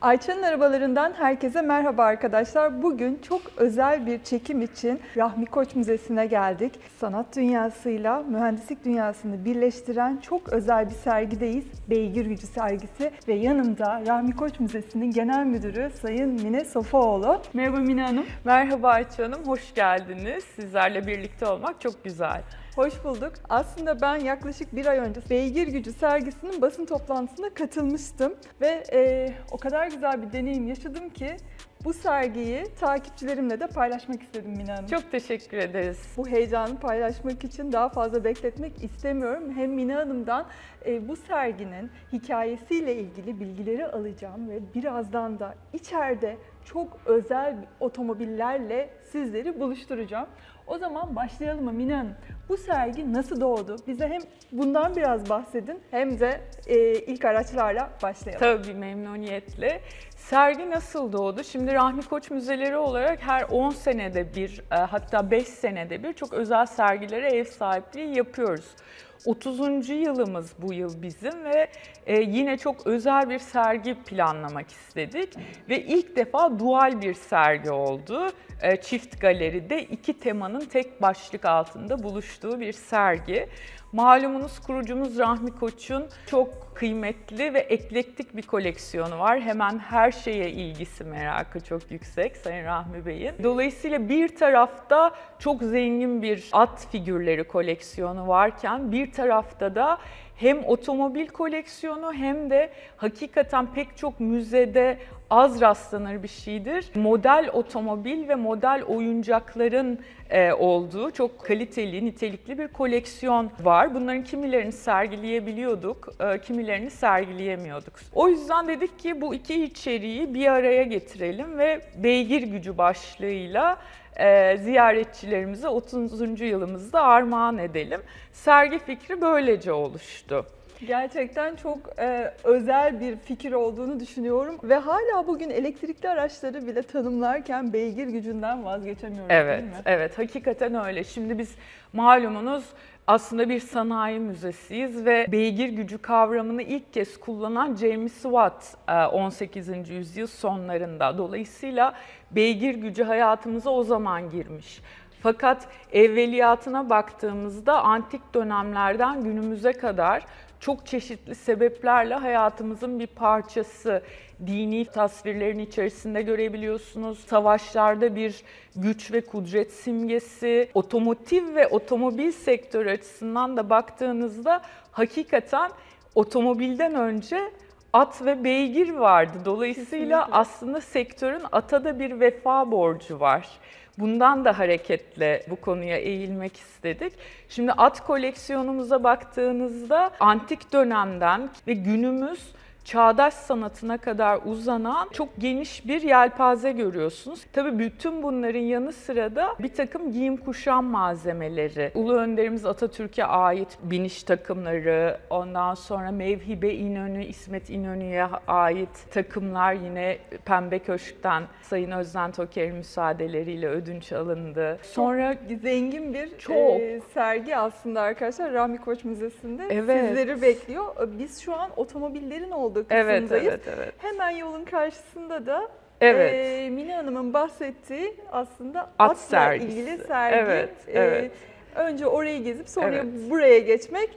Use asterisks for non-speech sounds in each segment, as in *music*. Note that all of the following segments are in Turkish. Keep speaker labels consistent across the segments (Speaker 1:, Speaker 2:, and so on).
Speaker 1: Ayça'nın arabalarından herkese merhaba arkadaşlar. Bugün çok özel bir çekim için Rahmi Koç Müzesi'ne geldik. Sanat dünyasıyla mühendislik dünyasını birleştiren çok özel bir sergideyiz. Beygir Gücü sergisi ve yanımda Rahmi Koç Müzesi'nin genel müdürü Sayın Mine Sofaoğlu. Merhaba Mine Hanım.
Speaker 2: Merhaba Ayça Hanım, hoş geldiniz. Sizlerle birlikte olmak çok güzel.
Speaker 1: Hoş bulduk. Aslında ben yaklaşık bir ay önce Beygir Gücü sergisinin basın toplantısına katılmıştım. Ve e, o kadar güzel bir deneyim yaşadım ki bu sergiyi takipçilerimle de paylaşmak istedim Mine Hanım.
Speaker 2: Çok teşekkür ederiz.
Speaker 1: bu heyecanı paylaşmak için daha fazla bekletmek istemiyorum. Hem Mine Hanım'dan e, bu serginin hikayesiyle ilgili bilgileri alacağım ve birazdan da içeride çok özel otomobillerle sizleri buluşturacağım. O zaman başlayalım mı Mine Hanım? Bu sergi nasıl doğdu? Bize hem bundan biraz bahsedin hem de e, ilk araçlarla başlayalım.
Speaker 2: Tabii memnuniyetle. Sergi nasıl doğdu? Şimdi Rahmi Koç Müzeleri olarak her 10 senede bir e, hatta 5 senede bir çok özel sergilere ev sahipliği yapıyoruz. 30. yılımız bu yıl bizim ve e, yine çok özel bir sergi planlamak istedik. Ve ilk defa dual bir sergi oldu. E, Çift galeride iki temanın tek başlık altında buluştuğu bir sergi. Malumunuz kurucumuz Rahmi Koç'un çok kıymetli ve eklektik bir koleksiyonu var. Hemen her şeye ilgisi, merakı çok yüksek Sayın Rahmi Bey'in. Dolayısıyla bir tarafta çok zengin bir at figürleri koleksiyonu varken bir tarafta da hem otomobil koleksiyonu hem de hakikaten pek çok müzede az rastlanır bir şeydir. Model otomobil ve model oyuncakların e, olduğu çok kaliteli, nitelikli bir koleksiyon var. Bunların kimilerini sergileyebiliyorduk, e, kimilerini sergileyemiyorduk. O yüzden dedik ki bu iki içeriği bir araya getirelim ve beygir gücü başlığıyla e, ziyaretçilerimize 30. yılımızda armağan edelim. Sergi fikri böylece oluştu.
Speaker 1: Gerçekten çok e, özel bir fikir olduğunu düşünüyorum ve hala bugün elektrikli araçları bile tanımlarken beygir gücünden vazgeçemiyoruz
Speaker 2: Evet,
Speaker 1: değil mi?
Speaker 2: evet hakikaten öyle. Şimdi biz malumunuz aslında bir sanayi müzesiyiz ve beygir gücü kavramını ilk kez kullanan James Watt e, 18. yüzyıl sonlarında. Dolayısıyla beygir gücü hayatımıza o zaman girmiş. Fakat evveliyatına baktığımızda antik dönemlerden günümüze kadar çok çeşitli sebeplerle hayatımızın bir parçası. Dini tasvirlerin içerisinde görebiliyorsunuz. Savaşlarda bir güç ve kudret simgesi. Otomotiv ve otomobil sektörü açısından da baktığınızda hakikaten otomobilden önce at ve beygir vardı. Dolayısıyla
Speaker 1: Kesinlikle.
Speaker 2: aslında sektörün ata da bir vefa borcu var. Bundan da hareketle bu konuya eğilmek istedik. Şimdi at koleksiyonumuza baktığınızda antik dönemden ve günümüz çağdaş sanatına kadar uzanan çok geniş bir yelpaze görüyorsunuz. Tabii bütün bunların yanı sıra da bir takım giyim kuşam malzemeleri. Ulu Önderimiz Atatürk'e ait biniş takımları, ondan sonra Mevhibe İnönü, İsmet İnönü'ye ait takımlar yine Pembe Köşk'ten Sayın Özden Toker'in müsaadeleriyle ödünç alındı. Sonra
Speaker 1: Zengin bir
Speaker 2: Çok.
Speaker 1: e, sergi aslında arkadaşlar Rahmi Koç Müzesi'nde
Speaker 2: Evet.
Speaker 1: sizleri bekliyor. Biz şu an otomobillerin olduğu
Speaker 2: evet
Speaker 1: kısımdayız.
Speaker 2: evet evet.
Speaker 1: Hemen yolun karşısında da
Speaker 2: Evet.
Speaker 1: e, Mine Hanım'ın bahsettiği aslında
Speaker 2: At
Speaker 1: atla
Speaker 2: sergisi.
Speaker 1: ilgili sergi.
Speaker 2: Evet,
Speaker 1: E,
Speaker 2: evet.
Speaker 1: önce orayı gezip sonra
Speaker 2: Evet.
Speaker 1: buraya geçmek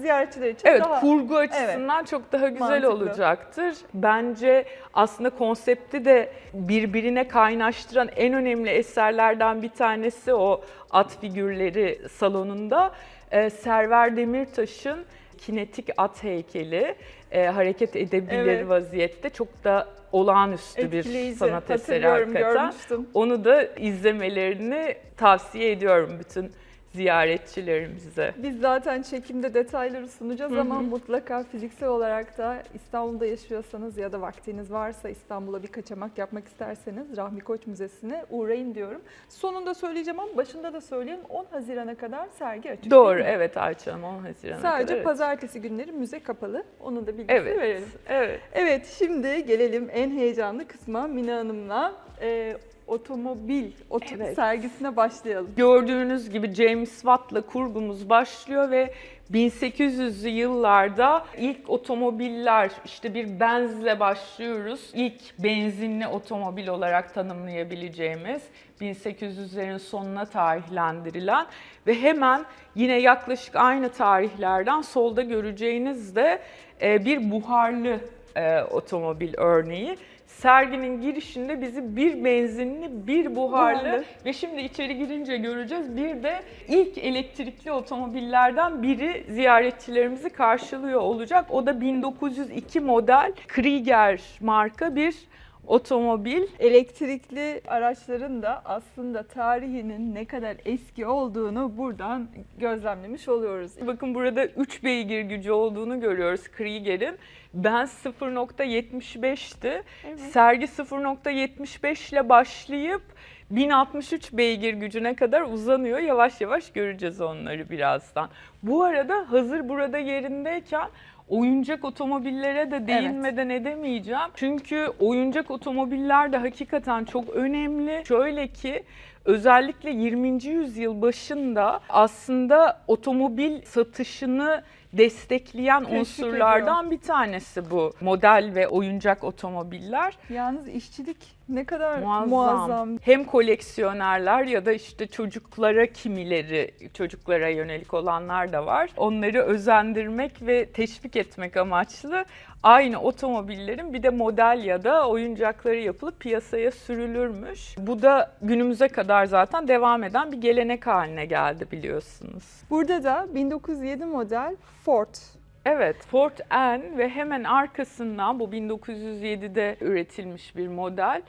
Speaker 1: ziyaretçiler için
Speaker 2: Evet,
Speaker 1: daha
Speaker 2: kurgu açısından çok daha güzel
Speaker 1: Mantıklı.
Speaker 2: olacaktır. Bence aslında konsepti de birbirine kaynaştıran en önemli eserlerden bir tanesi o at figürleri salonunda. Ee, Server Demirtaş'ın kinetik at heykeli e, hareket edebilir
Speaker 1: Evet.
Speaker 2: vaziyette çok da olağanüstü bir
Speaker 1: etkileyici.
Speaker 2: sanat eseri hakikaten.
Speaker 1: görmüştüm.
Speaker 2: Onu da izlemelerini tavsiye ediyorum bütün ziyaretçilerimize.
Speaker 1: Biz zaten çekimde detayları sunacağız
Speaker 2: Hı hı.
Speaker 1: ama mutlaka fiziksel olarak da İstanbul'da yaşıyorsanız ya da vaktiniz varsa İstanbul'a bir kaçamak yapmak isterseniz Rahmi Koç Müzesi'ne uğrayın diyorum. Sonunda söyleyeceğim ama başında da söyleyeyim 10 Haziran'a kadar sergi açık.
Speaker 2: Doğru, evet Ayça Hanım 10 Haziran'a
Speaker 1: Sadece
Speaker 2: kadar. evet.
Speaker 1: pazartesi günleri müze kapalı. Onu da bilgisini
Speaker 2: Evet,
Speaker 1: verelim.
Speaker 2: evet.
Speaker 1: Evet şimdi gelelim en heyecanlı kısma Mine Hanım'la. Ee, otomobil oto-
Speaker 2: Evet.
Speaker 1: sergisine başlayalım.
Speaker 2: Gördüğünüz gibi James Watt'la kurgumuz başlıyor ve 1800'lü yıllarda ilk otomobiller işte bir Benz'le başlıyoruz. İlk benzinli otomobil olarak tanımlayabileceğimiz 1800'lerin sonuna tarihlendirilen ve hemen yine yaklaşık aynı tarihlerden solda göreceğiniz de e, bir buharlı e, otomobil örneği. Serginin girişinde bizi bir benzinli, bir buharlı
Speaker 1: Buharlı.
Speaker 2: ve şimdi içeri girince göreceğiz. Bir de ilk elektrikli otomobillerden biri ziyaretçilerimizi karşılıyor olacak. O da 1902 model Krieger marka bir otomobil.
Speaker 1: Elektrikli araçların da aslında tarihinin ne kadar eski olduğunu buradan gözlemlemiş oluyoruz.
Speaker 2: Bakın burada 3 beygir gücü olduğunu görüyoruz Krieger'in. Ben 0.75'ti. Sergi 0.75 ile başlayıp 1063 beygir gücüne kadar uzanıyor. Yavaş yavaş göreceğiz onları birazdan. Bu arada hazır burada yerindeyken oyuncak otomobillere de değinmeden edemeyeceğim. Çünkü oyuncak otomobiller de hakikaten çok önemli. Şöyle ki özellikle 20. yüzyıl başında aslında otomobil satışını destekleyen
Speaker 1: Teşvik
Speaker 2: unsurlardan bir tanesi bu model ve oyuncak otomobiller.
Speaker 1: Yalnız işçilik ne kadar
Speaker 2: Muazzam.
Speaker 1: muazzam.
Speaker 2: Hem koleksiyonerler ya da işte çocuklara kimileri, çocuklara yönelik olanlar da var. Onları özendirmek ve teşvik etmek amaçlı aynı otomobillerin bir de model ya da oyuncakları yapılıp piyasaya sürülürmüş. Bu da günümüze kadar zaten devam eden bir gelenek haline geldi biliyorsunuz.
Speaker 1: Burada da 1907 model Ford.
Speaker 2: Evet, Ford N ve hemen arkasından bu 1907'de üretilmiş bir model.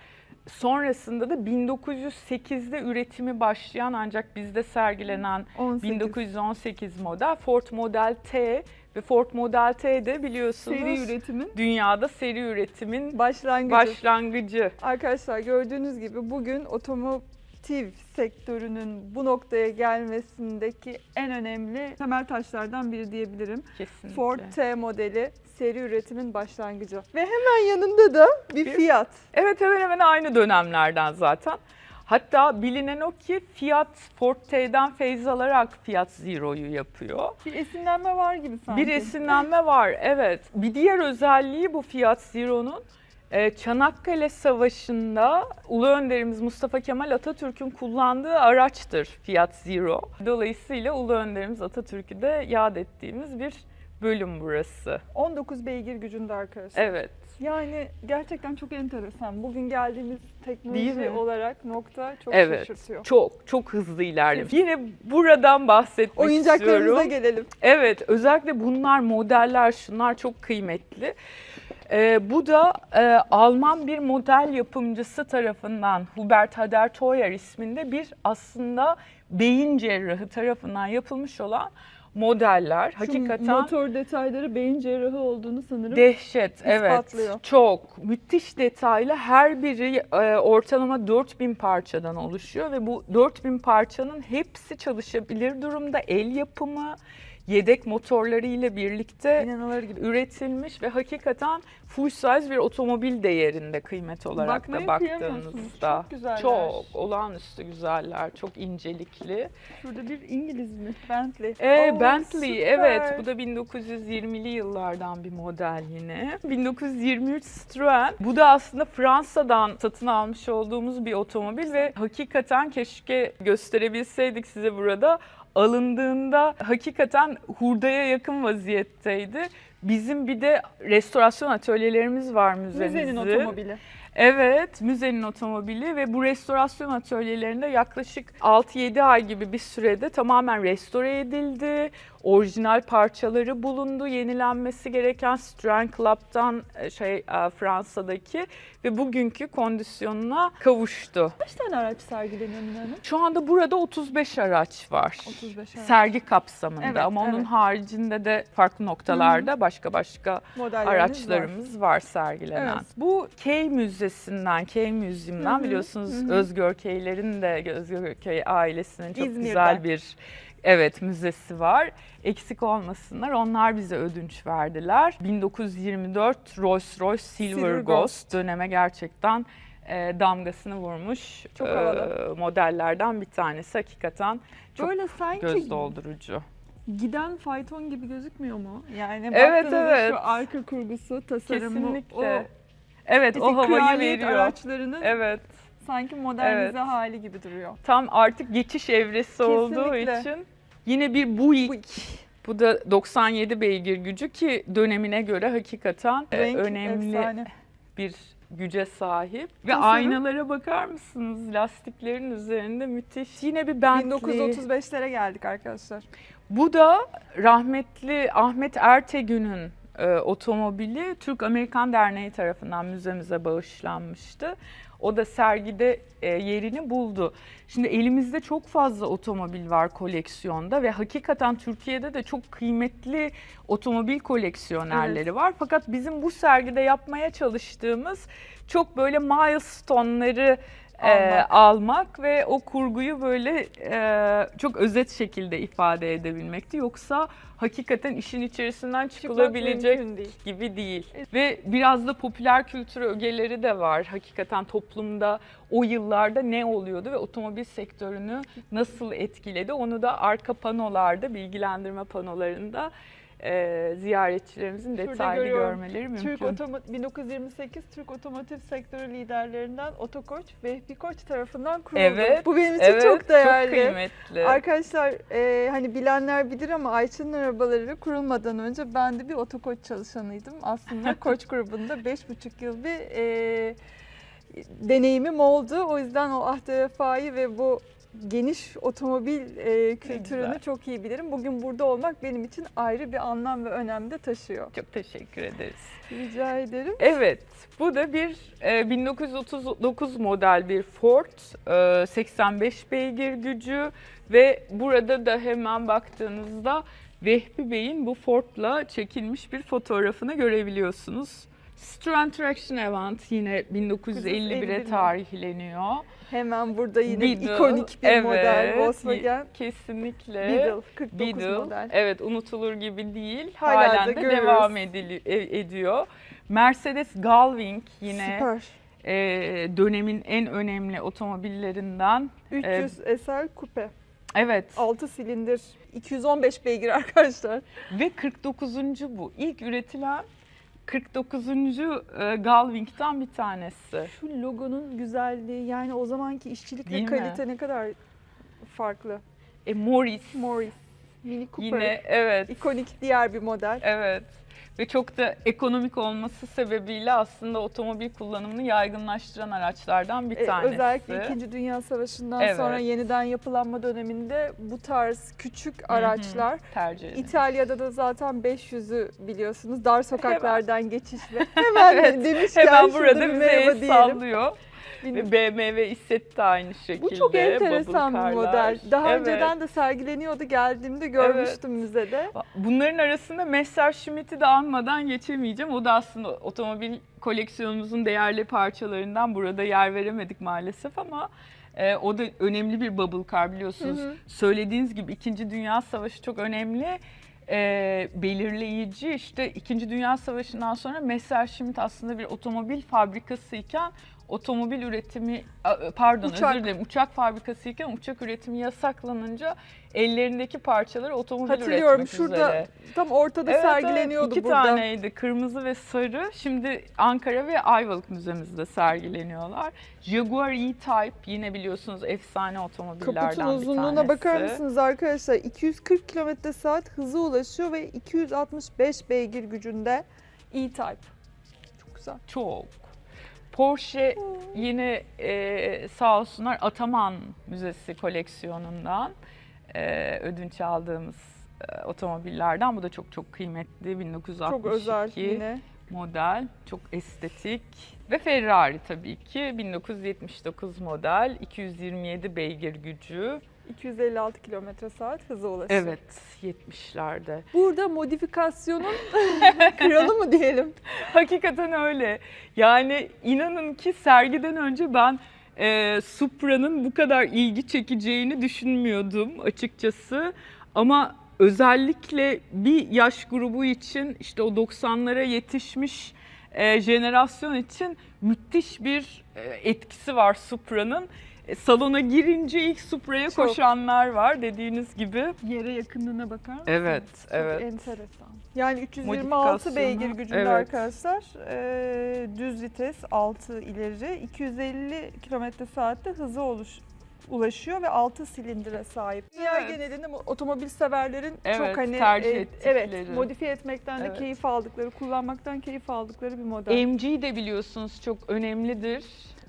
Speaker 2: Sonrasında da 1908'de üretimi başlayan ancak bizde sergilenen
Speaker 1: 18.
Speaker 2: 1918 model Ford Model T ve Ford Model T de biliyorsunuz
Speaker 1: seri üretimin
Speaker 2: dünyada seri üretimin
Speaker 1: başlangıcı.
Speaker 2: başlangıcı.
Speaker 1: Arkadaşlar gördüğünüz gibi bugün otomotiv sektörünün bu noktaya gelmesindeki en önemli temel taşlardan biri diyebilirim.
Speaker 2: Kesinlikle.
Speaker 1: Ford T modeli seri üretimin başlangıcı. Ve hemen yanında da bir
Speaker 2: Bir-
Speaker 1: Fiat.
Speaker 2: Evet hemen hemen aynı dönemlerden zaten. Hatta bilinen o ki Fiat Ford T'den feyz alarak Fiat Zero'yu yapıyor.
Speaker 1: Bir esinlenme var gibi sanki.
Speaker 2: Bir esinlenme var evet. Bir diğer özelliği bu Fiat Zero'nun Çanakkale Savaşı'nda Ulu Önderimiz Mustafa Kemal Atatürk'ün kullandığı araçtır Fiat Zero. Dolayısıyla Ulu Önderimiz Atatürk'ü de yad ettiğimiz bir bölüm burası.
Speaker 1: 19 beygir gücünde arkadaşlar.
Speaker 2: Evet.
Speaker 1: Yani gerçekten çok enteresan. Bugün geldiğimiz teknoloji olarak nokta çok
Speaker 2: Evet.
Speaker 1: şaşırtıyor.
Speaker 2: Çok çok hızlı ilerlemiş. Yine buradan bahsetmek
Speaker 1: Oyuncaklarımıza
Speaker 2: istiyorum.
Speaker 1: gelelim.
Speaker 2: Evet, özellikle bunlar modeller, şunlar çok kıymetli. Ee, bu da e, Alman bir model yapımcısı tarafından Hubert Hader-Toyer isminde bir aslında beyin cerrahı tarafından yapılmış olan modeller.
Speaker 1: Şu
Speaker 2: Hakikaten
Speaker 1: motor detayları beyin cerrahı olduğunu sanırım.
Speaker 2: Dehşet, evet.
Speaker 1: ispatlıyor.
Speaker 2: Çok. Müthiş detaylı. Her biri e, ortalama 4000 parçadan oluşuyor ve bu 4000 parçanın hepsi çalışabilir durumda. El yapımı, yedek motorları ile birlikte
Speaker 1: İnanılır gibi.
Speaker 2: üretilmiş ve hakikaten full size bir otomobil değerinde kıymet olarak
Speaker 1: Bakmaya
Speaker 2: da baktığınızda.
Speaker 1: Çok güzeller.
Speaker 2: Çok olağanüstü güzeller, çok incelikli.
Speaker 1: Şurada bir İngiliz mi? Bentley.
Speaker 2: Ee,
Speaker 1: Oo,
Speaker 2: Bentley
Speaker 1: süper.
Speaker 2: evet bu da 1920'li yıllardan bir model yine. 1923 Citroen. Bu da aslında Fransa'dan satın almış olduğumuz bir otomobil ve hakikaten keşke gösterebilseydik size burada. Alındığında hakikaten hurdaya yakın vaziyetteydi. Bizim bir de restorasyon atölyelerimiz var müzemizde.
Speaker 1: Müzenin otomobili.
Speaker 2: Evet, müzenin otomobili ve bu restorasyon atölyelerinde yaklaşık 6-7 ay gibi bir sürede tamamen restore edildi. Orijinal parçaları bulundu, yenilenmesi gereken Citroen Club'dan e, şey e, Fransa'daki ve bugünkü kondisyonuna kavuştu.
Speaker 1: Kaç tane araç sergileniyor Hanım?
Speaker 2: Şu anda burada 35 araç var.
Speaker 1: 35 araç.
Speaker 2: Sergi kapsamında
Speaker 1: Evet,
Speaker 2: ama onun
Speaker 1: evet.
Speaker 2: haricinde de farklı noktalarda başka başka
Speaker 1: Modelleriniz var.
Speaker 2: araçlarımız var, sergilenen.
Speaker 1: Evet.
Speaker 2: Bu Key Müzesi'nden, Key
Speaker 1: hı,
Speaker 2: biliyorsunuz
Speaker 1: hı hı.
Speaker 2: Özgörkeylerin de Özgörkey ailesinin çok
Speaker 1: İzmir'de.
Speaker 2: güzel bir evet müzesi var. Eksik olmasınlar. Onlar bize ödünç verdiler. 1924 Rolls-Royce Silver,
Speaker 1: Silver
Speaker 2: Ghost
Speaker 1: Ghost.
Speaker 2: döneme gerçekten e, damgasını vurmuş
Speaker 1: Çok
Speaker 2: e, modellerden bir tanesi. Hakikaten çok
Speaker 1: Böyle sanki
Speaker 2: göz doldurucu.
Speaker 1: giden fayton gibi gözükmüyor mu? Yani
Speaker 2: Evet, evet.
Speaker 1: şu arka kurgusu, tasarımı,
Speaker 2: Kesinlikle. evet o havayı veriyor.
Speaker 1: araçlarının
Speaker 2: Evet.
Speaker 1: sanki modernize
Speaker 2: Evet.
Speaker 1: hali gibi duruyor.
Speaker 2: Tam artık geçiş evresi olduğu
Speaker 1: Kesinlikle.
Speaker 2: için yine bir Buick. Bu da 97 beygir gücü ki dönemine göre hakikaten e,
Speaker 1: Renk
Speaker 2: önemli
Speaker 1: efsane.
Speaker 2: bir güce sahip. Ve
Speaker 1: Tasarım.
Speaker 2: aynalara bakar mısınız? Lastiklerin üzerinde müthiş. Yine bir Bentley.
Speaker 1: 1935'lere geldik arkadaşlar.
Speaker 2: Bu da rahmetli Ahmet Ertegün'ün e, otomobili Türk Amerikan Derneği tarafından müzemize bağışlanmıştı. O da sergide e, yerini buldu. Şimdi elimizde çok fazla otomobil var koleksiyonda ve hakikaten Türkiye'de de çok kıymetli otomobil koleksiyonerleri var. Fakat bizim bu sergide yapmaya çalıştığımız çok böyle milestone'ları e,
Speaker 1: Almak.
Speaker 2: ve o kurguyu böyle e, çok özet şekilde ifade edebilmekti. Yoksa hakikaten işin içerisinden çıkılabilecek
Speaker 1: değil.
Speaker 2: gibi değil. Ve biraz da popüler kültür ögeleri de var. Hakikaten toplumda o yıllarda ne oluyordu ve otomobil sektörünü nasıl etkiledi onu da arka panolarda, bilgilendirme panolarında e, ziyaretçilerimizin
Speaker 1: Şurada
Speaker 2: detaylı
Speaker 1: görüyorum.
Speaker 2: görmeleri mümkün.
Speaker 1: Türk Otoma 1928 Türk otomotiv sektörü liderlerinden Otokoç Vehbi Koç tarafından kuruldu.
Speaker 2: Evet,
Speaker 1: Bu benim için
Speaker 2: evet,
Speaker 1: çok değerli.
Speaker 2: kıymetli.
Speaker 1: Arkadaşlar e, hani bilenler bilir ama Ayça'nın arabaları kurulmadan önce ben de bir otokoç çalışanıydım. Aslında *laughs* koç grubunda beş buçuk yıl bir e, deneyimim oldu. O yüzden o ahde vefayı ve bu geniş otomobil e, kültürünü çok iyi bilirim. Bugün burada olmak benim için ayrı bir anlam ve önem de taşıyor.
Speaker 2: Çok teşekkür ederiz.
Speaker 1: Rica ederim.
Speaker 2: Evet, bu da bir e, 1939 model bir Ford, e, 85 beygir gücü ve burada da hemen baktığınızda Vehbi Bey'in bu Ford'la çekilmiş bir fotoğrafını görebiliyorsunuz. Citroen Traction Avant yine 1951'e
Speaker 1: 1951.
Speaker 2: tarihleniyor.
Speaker 1: Hemen burada yine
Speaker 2: Beetle,
Speaker 1: ikonik bir
Speaker 2: evet,
Speaker 1: model Volkswagen
Speaker 2: Kesinlikle.
Speaker 1: Beetle 49
Speaker 2: Beetle,
Speaker 1: model.
Speaker 2: evet unutulur gibi değil.
Speaker 1: Hala
Speaker 2: Halen de
Speaker 1: görüyoruz.
Speaker 2: devam edili- e- ediyor. Mercedes Gullwing yine
Speaker 1: Süper.
Speaker 2: e, dönemin en önemli otomobillerinden.
Speaker 1: 300 SL kupe.
Speaker 2: Evet
Speaker 1: 6 silindir. 215 beygir *laughs* arkadaşlar.
Speaker 2: ve 49. bu. İlk üretilen 49. e, Gullwing'den bir tanesi.
Speaker 1: Şu logonun güzelliği yani o zamanki işçilik
Speaker 2: Değil
Speaker 1: ve
Speaker 2: mi?
Speaker 1: kalite ne kadar farklı.
Speaker 2: E, Morris
Speaker 1: Morris, Mini Cooper.
Speaker 2: yine evet.
Speaker 1: ikonik diğer bir model.
Speaker 2: Evet. Ve çok da ekonomik olması sebebiyle aslında otomobil kullanımını yaygınlaştıran araçlardan bir
Speaker 1: Ee,
Speaker 2: tanesi.
Speaker 1: özellikle 2. Dünya Savaşı'ndan
Speaker 2: Evet.
Speaker 1: sonra yeniden yapılanma döneminde bu tarz küçük
Speaker 2: Hı hı.
Speaker 1: araçlar
Speaker 2: tercih edilmiş.
Speaker 1: İtalya'da da zaten 500'ü biliyorsunuz dar sokaklardan geçişle. *laughs* Hemen
Speaker 2: Evet,
Speaker 1: demişken
Speaker 2: Hemen burada
Speaker 1: merhaba
Speaker 2: el sallıyor. Ve BMW İsset de aynı şekilde.
Speaker 1: Bu çok enteresan bir model. Daha
Speaker 2: Evet.
Speaker 1: önceden de sergileniyordu. Geldiğimde görmüştüm müzede.
Speaker 2: Bunların arasında Messerschmitt'i de anmadan geçemeyeceğim. O da aslında otomobil koleksiyonumuzun değerli parçalarından. Burada yer veremedik maalesef ama e, o da önemli bir bubble car biliyorsunuz.
Speaker 1: Hı hı.
Speaker 2: Söylediğiniz gibi 2. Dünya Savaşı çok önemli. e, belirleyici işte 2. Dünya Savaşı'ndan sonra Messerschmitt aslında bir otomobil fabrikası iken otomobil üretimi a- pardon
Speaker 1: Uçak.
Speaker 2: özür dilerim uçak fabrikası iken uçak üretimi yasaklanınca ellerindeki parçaları otomobil
Speaker 1: Hatırlıyorum
Speaker 2: üretmek
Speaker 1: şurada
Speaker 2: üzere.
Speaker 1: tam ortada
Speaker 2: Evet,
Speaker 1: sergileniyordu
Speaker 2: evet. İki
Speaker 1: burada.
Speaker 2: taneydi kırmızı ve sarı. Şimdi Ankara ve Ayvalık Müzemizde sergileniyorlar. Jaguar E-Type yine biliyorsunuz efsane otomobillerden
Speaker 1: Kaputun
Speaker 2: bir
Speaker 1: uzunluğuna
Speaker 2: tanesi.
Speaker 1: bakar mısınız arkadaşlar? 240 km saat hıza ulaşıyor ve 265 beygir gücünde E-Type. Çok güzel.
Speaker 2: Çok. Porsche yine e, sağ olsunlar Ataman Müzesi koleksiyonundan e, ödünç aldığımız e, otomobillerden. Bu da çok çok kıymetli. 1962
Speaker 1: Çok özel yine.
Speaker 2: model, çok estetik ve Ferrari tabii ki 1979 model, 227 beygir gücü.
Speaker 1: 256 km saat hıza ulaşıyor.
Speaker 2: Evet, 70'lerde.
Speaker 1: Burada modifikasyonun *laughs* kralı mı diyelim?
Speaker 2: Hakikaten öyle. Yani inanın ki sergiden önce ben e, Supra'nın bu kadar ilgi çekeceğini düşünmüyordum açıkçası. Ama özellikle bir yaş grubu için işte o 90'lara yetişmiş e, jenerasyon için müthiş bir e, etkisi var Supra'nın. E, salona girince ilk Supra'ya
Speaker 1: Çok.
Speaker 2: koşanlar var dediğiniz gibi.
Speaker 1: Yere yakınlığına bakar mısın?
Speaker 2: Evet,
Speaker 1: Çok
Speaker 2: evet.
Speaker 1: enteresan. Yani 326
Speaker 2: Modifikasyonu,
Speaker 1: beygir gücünde
Speaker 2: evet.
Speaker 1: arkadaşlar. Ee, düz vites 6 ileri. 250 km saatte hızı oluş, ulaşıyor ve 6 silindire sahip. Dünya
Speaker 2: Evet.
Speaker 1: genelinde otomobil severlerin
Speaker 2: Evet,
Speaker 1: çok hani
Speaker 2: tercih
Speaker 1: e, evet modifiye etmekten de
Speaker 2: Evet.
Speaker 1: keyif aldıkları, kullanmaktan keyif aldıkları bir model.
Speaker 2: MG de biliyorsunuz çok önemlidir.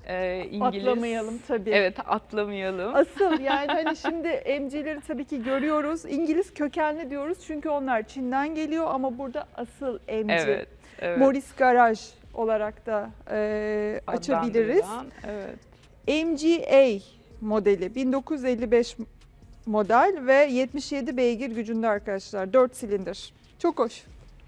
Speaker 2: E, İngiliz.
Speaker 1: Atlamayalım tabii.
Speaker 2: Evet atlamayalım.
Speaker 1: Asıl yani *laughs* hani şimdi MG'leri tabii ki görüyoruz. İngiliz kökenli diyoruz çünkü onlar Çin'den geliyor ama burada asıl MG.
Speaker 2: Evet. evet.
Speaker 1: Morris Garage olarak da e, açabiliriz.
Speaker 2: Evet.
Speaker 1: MGA modeli 1955 model ve 77 beygir gücünde arkadaşlar. 4 silindir. Çok hoş.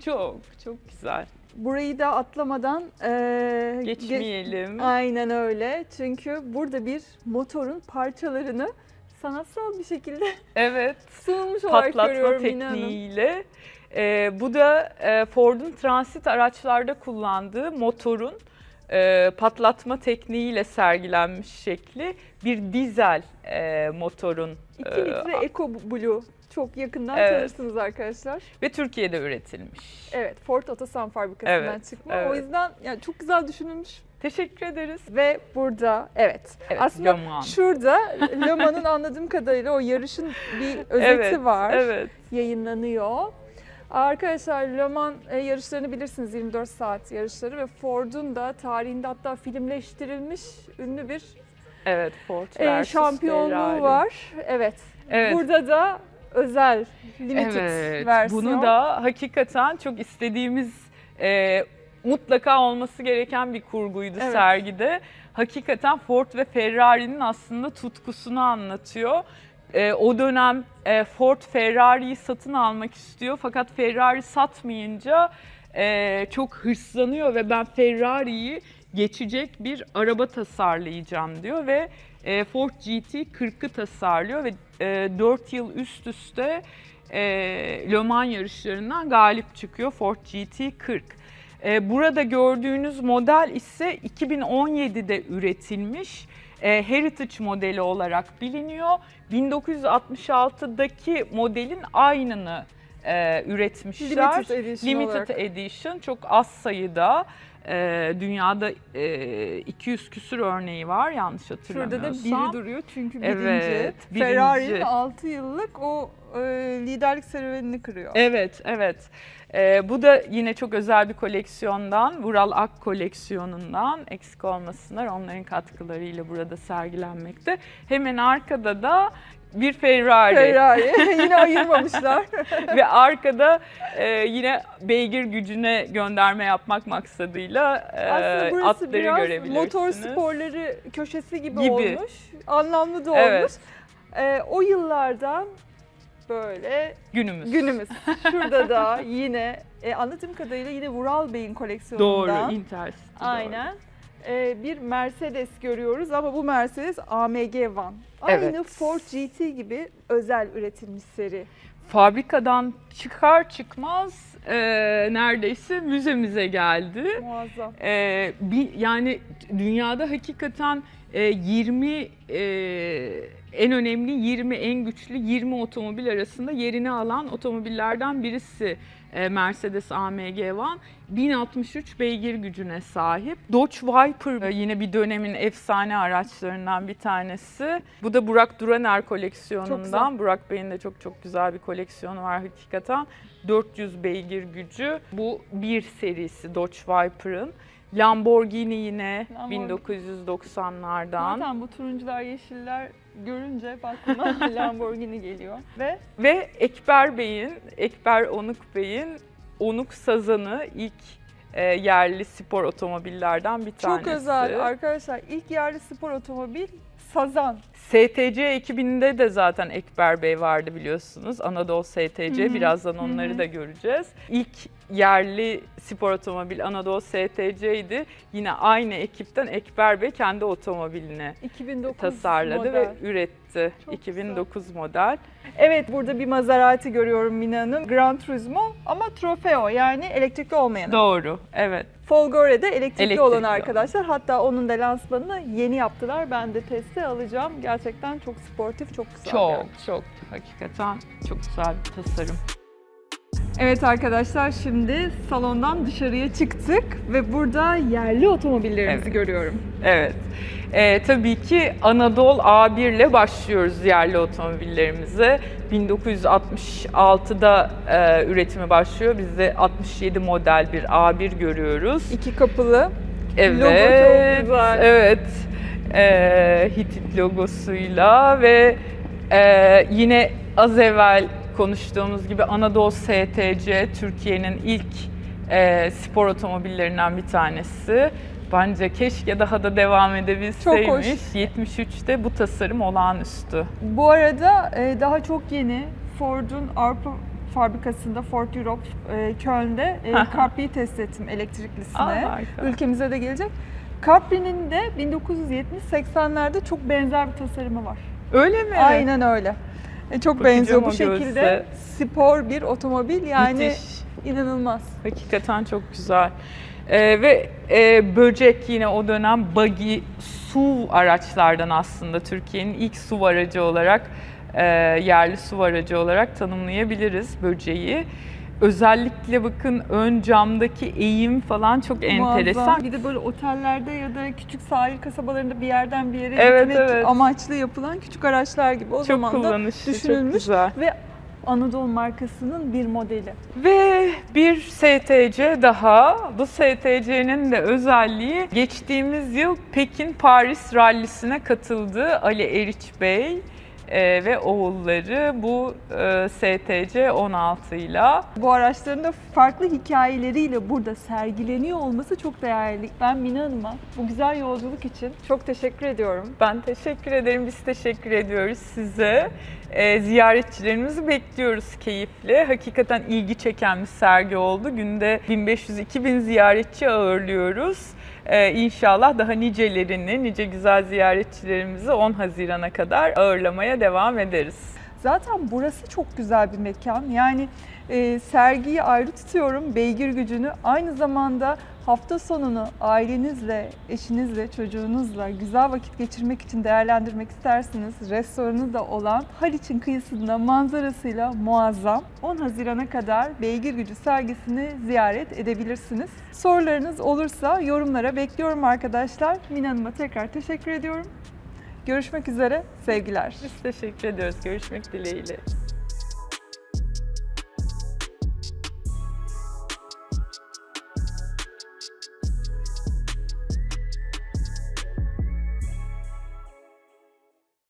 Speaker 2: Çok çok güzel.
Speaker 1: Burayı da atlamadan e, ge-
Speaker 2: Geçmeyelim.
Speaker 1: Aynen öyle. Çünkü burada bir motorun parçalarını sanatsal bir şekilde
Speaker 2: Evet. *laughs*
Speaker 1: sunulmuş olarak
Speaker 2: Patlatma tekniğiyle. Ee, bu da e, Ford'un transit araçlarda kullandığı motorun e, patlatma tekniğiyle sergilenmiş şekli bir dizel e, motorun
Speaker 1: 2
Speaker 2: e,
Speaker 1: litre Eco Blue. Çok yakından
Speaker 2: Evet.
Speaker 1: tanırsınız arkadaşlar.
Speaker 2: ve Türkiye'de üretilmiş.
Speaker 1: Evet, Ford Otosan fabrikasından
Speaker 2: Evet,
Speaker 1: çıkma.
Speaker 2: evet.
Speaker 1: O yüzden yani çok güzel düşünülmüş.
Speaker 2: Teşekkür ederiz.
Speaker 1: Ve burada evet.
Speaker 2: Evet,
Speaker 1: Aslında
Speaker 2: Le Mans.
Speaker 1: şurada Le Mans'ın anladığım kadarıyla o yarışın bir *laughs* özeti
Speaker 2: evet,
Speaker 1: var.
Speaker 2: Evet.
Speaker 1: Yayınlanıyor. Arkadaşlar Le Mans e, yarışlarını bilirsiniz 24 saat yarışları ve Ford'un da tarihinde hatta filmleştirilmiş ünlü bir
Speaker 2: Evet Ford
Speaker 1: e, şampiyonluğu
Speaker 2: Ferrari.
Speaker 1: var. Evet.
Speaker 2: Evet.
Speaker 1: Burada da özel limited
Speaker 2: Evet,
Speaker 1: versiyon.
Speaker 2: bunu da hakikaten çok istediğimiz, e, mutlaka olması gereken bir kurguydu
Speaker 1: Evet.
Speaker 2: sergide. Hakikaten Ford ve Ferrari'nin aslında tutkusunu anlatıyor. E, o dönem e, Ford Ferrari'yi satın almak istiyor fakat Ferrari satmayınca e, çok hırslanıyor ve ben Ferrari'yi geçecek bir araba tasarlayacağım diyor ve e, Ford GT 40'ı tasarlıyor ve e, 4 yıl üst üste e, Le Mans yarışlarından galip çıkıyor Ford GT 40. E, burada gördüğünüz model ise 2017'de üretilmiş e, Heritage modeli olarak biliniyor. 1966'daki modelin aynını e, üretmişler.
Speaker 1: Limited edition
Speaker 2: Limited
Speaker 1: olarak.
Speaker 2: Edition çok az sayıda. E, dünyada e, 200 küsür örneği var yanlış
Speaker 1: Şurada
Speaker 2: hatırlamıyorsam.
Speaker 1: da biri duruyor çünkü birinci.
Speaker 2: Evet, birinci.
Speaker 1: Ferrari'nin 6 yıllık o e, liderlik serüvenini kırıyor.
Speaker 2: Evet, evet. Ee, bu da yine çok özel bir koleksiyondan, Vural Ak koleksiyonundan eksik olmasınlar. Onların katkılarıyla burada sergilenmekte. Hemen arkada da bir Ferrari,
Speaker 1: Ferrari *laughs* yine ayırmamışlar. *laughs*
Speaker 2: ve arkada e, yine beygir gücüne gönderme yapmak maksadıyla e,
Speaker 1: Aslında burası
Speaker 2: atları
Speaker 1: biraz
Speaker 2: görebilirsiniz.
Speaker 1: motor sporları köşesi gibi,
Speaker 2: Gibi.
Speaker 1: olmuş. Anlamlı da
Speaker 2: Evet.
Speaker 1: olmuş. E, o yıllardan böyle
Speaker 2: Günümüz.
Speaker 1: günümüz. *laughs* Şurada da yine e, anladığım kadarıyla yine Vural Bey'in koleksiyonundan.
Speaker 2: Doğru, Intercity. doğru.
Speaker 1: Aynen. Ee, bir Mercedes görüyoruz ama bu Mercedes AMG One. Aynı
Speaker 2: Evet.
Speaker 1: Ford GT gibi özel üretilmiş seri.
Speaker 2: Fabrikadan çıkar çıkmaz e, neredeyse müzemize geldi.
Speaker 1: Muazzam.
Speaker 2: Ee, bir, yani dünyada hakikaten e, 20 e, en önemli 20 en güçlü 20 otomobil arasında yerini alan otomobillerden birisi e, Mercedes AMG One 1063 beygir gücüne sahip. Dodge Viper e, yine bir dönemin efsane araçlarından bir tanesi. Bu da Burak Duraner koleksiyonundan. Burak Bey'in de çok çok güzel bir koleksiyonu var hakikaten. 400 beygir gücü. Bu bir serisi Dodge Viper'ın. Lamborghini yine
Speaker 1: Lamborghini.
Speaker 2: 1990'lardan.
Speaker 1: Zaten bu turuncular, yeşiller görünce aklıma *laughs* Lamborghini geliyor. Ve
Speaker 2: Ve Ekber Bey'in, Ekber Onuk Bey'in Onuk Sazan'ı ilk e, yerli spor otomobillerden bir tanesi.
Speaker 1: çok özel arkadaşlar ilk yerli spor otomobil Sazan.
Speaker 2: STC ekibinde de zaten Ekber Bey vardı biliyorsunuz. Anadolu STC.
Speaker 1: Hı hı.
Speaker 2: Birazdan onları
Speaker 1: Hı hı.
Speaker 2: da göreceğiz. İlk yerli spor otomobil Anadolu STC'ydi. Yine aynı ekipten Ekber Bey kendi otomobilini
Speaker 1: 2009
Speaker 2: tasarladı
Speaker 1: model.
Speaker 2: ve üretti.
Speaker 1: Çok
Speaker 2: 2009 model.
Speaker 1: Evet burada bir Maserati görüyorum Mina Hanım. Gran Turismo ama Trofeo yani elektrikli olmayanı.
Speaker 2: Doğru. Evet.
Speaker 1: Folgore'de elektrikli,
Speaker 2: Elektrikli
Speaker 1: olan
Speaker 2: olan.
Speaker 1: arkadaşlar. Hatta onun da lansmanını yeni yaptılar. Ben de testi alacağım. Gerçekten çok sportif, çok güzel.
Speaker 2: Çok
Speaker 1: yani.
Speaker 2: çok hakikaten çok güzel bir tasarım.
Speaker 1: Evet arkadaşlar şimdi salondan dışarıya çıktık ve burada yerli otomobillerimizi
Speaker 2: Evet.
Speaker 1: görüyorum.
Speaker 2: Evet. Ee, tabii ki Anadolu A1 ile başlıyoruz yerli otomobillerimize. 1966'da e, üretimi başlıyor. Biz de 67 model bir A1 görüyoruz.
Speaker 1: İki kapılı.
Speaker 2: Evet.
Speaker 1: Logo çok güzel.
Speaker 2: Evet. Ee, Hitit logosuyla ve e, yine az evvel konuştuğumuz gibi Anadolu STC Türkiye'nin ilk e, spor otomobillerinden bir tanesi. Bence keşke daha da devam edebilseymiş.
Speaker 1: Çok hoş.
Speaker 2: 73'te bu tasarım olağanüstü.
Speaker 1: Bu arada e, daha çok yeni Ford'un Avrupa fabrikasında Ford Europe e, Köln'de e, *laughs* Capri'yi test ettim elektriklisine.
Speaker 2: Aa.
Speaker 1: Ülkemize de gelecek. Capri'nin de 1970-80'lerde çok benzer bir tasarımı var.
Speaker 2: Öyle mi?
Speaker 1: Aynen öyle. E, çok
Speaker 2: Bakacağım
Speaker 1: benziyor bu şekilde.
Speaker 2: gözle.
Speaker 1: Spor bir otomobil yani
Speaker 2: Müthiş.
Speaker 1: inanılmaz.
Speaker 2: Hakikaten çok güzel. Ee, ve e, böcek yine o dönem buggy SUV araçlardan aslında Türkiye'nin ilk SUV aracı olarak e, yerli SUV aracı olarak tanımlayabiliriz böceği. Özellikle bakın ön camdaki eğim falan çok enteresan.
Speaker 1: Muazzam. Bir de böyle otellerde ya da küçük sahil kasabalarında bir yerden bir yere
Speaker 2: Evet,
Speaker 1: gitmek
Speaker 2: evet.
Speaker 1: amaçlı yapılan küçük araçlar gibi o
Speaker 2: Çok
Speaker 1: zaman da
Speaker 2: kullanışlı, çok
Speaker 1: düşünülmüş
Speaker 2: güzel.
Speaker 1: ve Anadolu markasının bir modeli.
Speaker 2: Ve bir STC daha. Bu STC'nin de özelliği geçtiğimiz yıl Pekin-Paris rallisine katıldı Ali Eriç Bey e, ve oğulları bu e, STC 16 ile.
Speaker 1: Bu araçların da farklı hikayeleriyle burada sergileniyor olması çok değerli. Ben Mina Hanım'a bu güzel yolculuk için çok teşekkür ediyorum.
Speaker 2: Ben teşekkür ederim. Biz teşekkür ediyoruz size. E, ziyaretçilerimizi bekliyoruz keyifle. Hakikaten ilgi çeken bir sergi oldu. Günde 1500-2000 ziyaretçi ağırlıyoruz. E, inşallah daha nicelerini, nice güzel ziyaretçilerimizi 10 Haziran'a kadar ağırlamaya devam ederiz.
Speaker 1: Zaten burası çok güzel bir mekan. Yani e, sergiyi ayrı tutuyorum, beygir gücünü. Aynı zamanda hafta sonunu ailenizle, eşinizle, çocuğunuzla güzel vakit geçirmek için değerlendirmek isterseniz restoranı da olan Haliç'in kıyısında manzarasıyla muazzam. 10 Haziran'a kadar Beygir Gücü sergisini ziyaret edebilirsiniz. Sorularınız olursa yorumlara bekliyorum arkadaşlar. Mina Hanım'a tekrar teşekkür ediyorum. Görüşmek üzere, sevgiler.
Speaker 2: Biz teşekkür ediyoruz. Görüşmek dileğiyle.